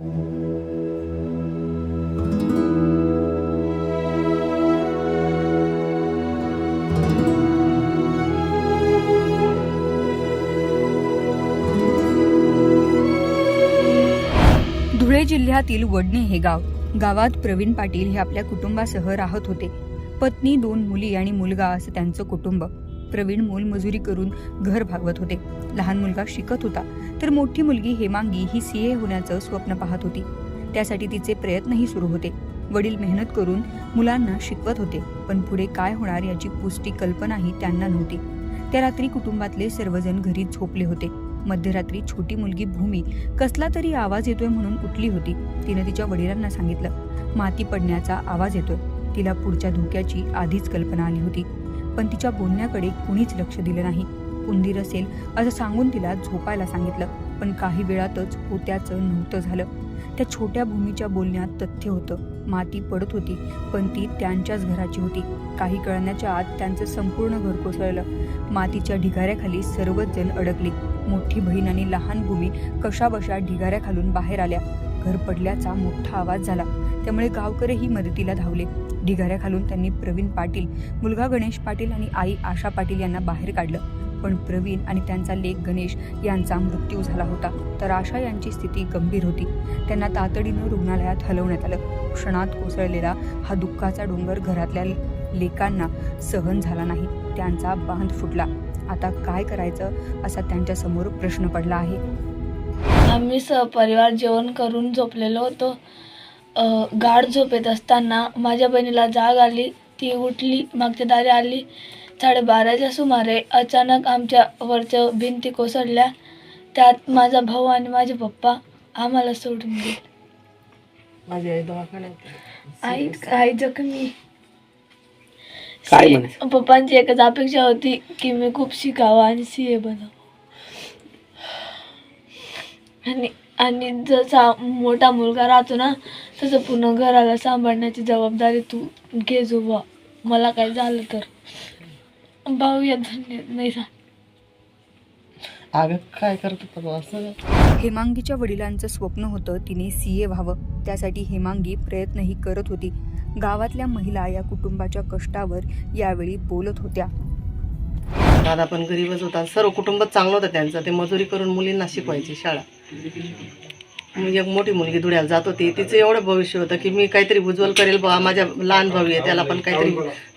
धुळे जिल्ह्यातील वडणे हे गाव गावात प्रवीण पाटील हे आपल्या कुटुंबासह राहत होते. पत्नी दोन मुली आणि मुलगा असं त्यांचं कुटुंब. प्रवीण मोलमजुरी करून घर भागवत होते. लहान मुलगा शिकत होता तर मोठी मुलगी हेमांगी ही सी ए होण्याचं स्वप्न पाहत होती. त्यासाठी तिचे प्रयत्नही सुरू होते. वडील मेहनत करून मुलांना शिकवत होते पण पुढे काय होणार याची पुष्टी कल्पनाही त्यांना नव्हती. त्या रात्री कुटुंबातले सर्वजण घरी झोपले होते. मध्यरात्री छोटी मुलगी भूमी कसला तरी आवाज येतोय म्हणून उठली होती. तिने तिच्या वडिलांना सांगितलं माती पडण्याचा आवाज येतोय. तिला पुढच्या धोक्याची आधीच कल्पना आली होती. पण तिच्या बोलण्याकडे कुणीच लक्ष दिलं नाही. उंदीर असेल असं सांगून तिला झोपायला सांगितलं. पण काही वेळातच होत्याचं नव्हतं झालं. त्या छोट्या भूमीच्या बोलण्यात तथ्य होतं. माती पडत होती पण ती त्यांच्याच घराची होती. काही कळण्याच्या आत त्यांचं संपूर्ण घर कोसळलं. मातीच्या ढिगाऱ्याखाली सर्वच जण अडकले. मोठी बहीण आणि लहान भूमी कशाबशा ढिगाऱ्याखालून बाहेर आल्या. घर पडल्याचा मोठा आवाज झाला. त्यामुळे गावकरही मदतीला धावले. ढिगाऱ्याखालून त्यांनी प्रवीण पाटील मुलगा गणेश पाटील आणि आई आशा पाटील यांना बाहेर काढलं. पण प्रवीण आणि त्यांचा लेक गणेश यांचा मृत्यू झाला होता. तर आशा यांची स्थिती गंभीर होती. त्यांना तातडीनं रुग्णालयात हलवण्यात आलं. क्षणात कोसळलेला हा दुःखाचा डोंगर घरातल्या लेकांना सहन झाला नाही. त्यांचा बांध फुटला. आता काय करायचं असा त्यांच्यासमोर प्रश्न पडला आहे. आम्ही सहपरिवार जेवण करून झोपलेलो होतो. गाढ झोपेत असताना माझ्या बहिणीला जाग आली. ती उठली मागच्या दारी आली. साडेबाराच्या सुमारे अचानक आमच्या वरच्या भिंती कोसळल्या. त्यात माझा भाऊ आणि माझे पप्पा आम्हाला सोडून गेले. माझी आई दवाखान्यात आई आई जखमी. काय? पप्पांची एकच अपेक्षा होती की मी खूप शिकावं आणि सी ए बनावं. आणि आणि जसा मोठा मुलगा राहतो ना तसं पूर्ण घराला सांभाळण्याची जबाबदारी तू घे जो बुवा मला काय झालं तर? भाऊ या धन्य नाही झालं. अगं काय करत असं हेमांगीच्या वडिलांचं स्वप्न होतं तिने सीए व्हावं. त्यासाठी हेमांगी प्रयत्नही करत होती. गावातल्या महिला या कुटुंबाच्या कष्टावर यावेळी बोलत होत्या. दादा पण गरीबच होता. सर्व कुटुंबच चांगलं होतं त्यांचं. ते मजुरी करून मुलींना शिकवायची शाळा. एक मोठी मुलगी धुळ्याला जात होती. तिचं एवढं भविष्य होतं की मी काहीतरी उज्ज्वल करेल बा माझ्या लहान भाऊ आहे त्याला पण काहीतरी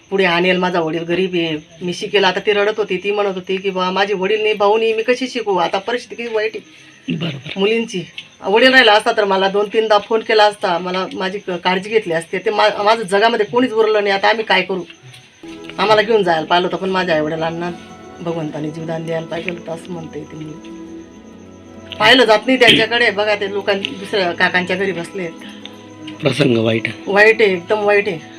पुढे आणेल माझा वडील गरीब आहे. मी शिकेल. आता ती रडत होती ती म्हणत होती की बा माझे वडील नाही भाऊ नाही मी कशी शिकू? आता परिस्थिती किती वाईट आहे. मुलींची. वडील राहिला असता तर मला दोन तीनदा फोन केला असता. मला माझी क- काळजी घेतली असते. ते मा माझं जगामध्ये कोणीच उरलं नाही. आता आम्ही काय करू? आम्हाला घेऊन जायला पाहिलं होतं पण माझ्या आईवडिलांना भगवंताने जीवदान द्यायला पाहिजे होतं असं म्हणते ती मुली पाहिलं जात नाही त्यांच्याकडे. बघा ते लोकां दुसऱ्या काकांच्या घरी बसले प्रसंग वाईट. वाईट आहे एकदम वाईट आहे.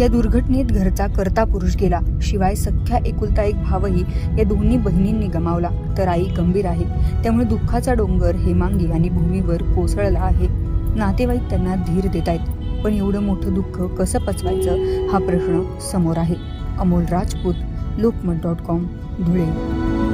या दुर्घटनेत घरचा करता पुरुष गेला. शिवाय सख्या एकुलता एक भावही या दोन्ही बहिणींनी गमावला. तर आई गंभीर आहे. त्यामुळे दुःखाचा डोंगर हेमांगी आणि भूमीवर कोसळला आहे. नातेवाईक त्यांना धीर देत आहेत पण एवढं मोठं दुःख कसं पचवायचं हा प्रश्न समोर आहे. Amol Rajput Lokmat dot com Dhule.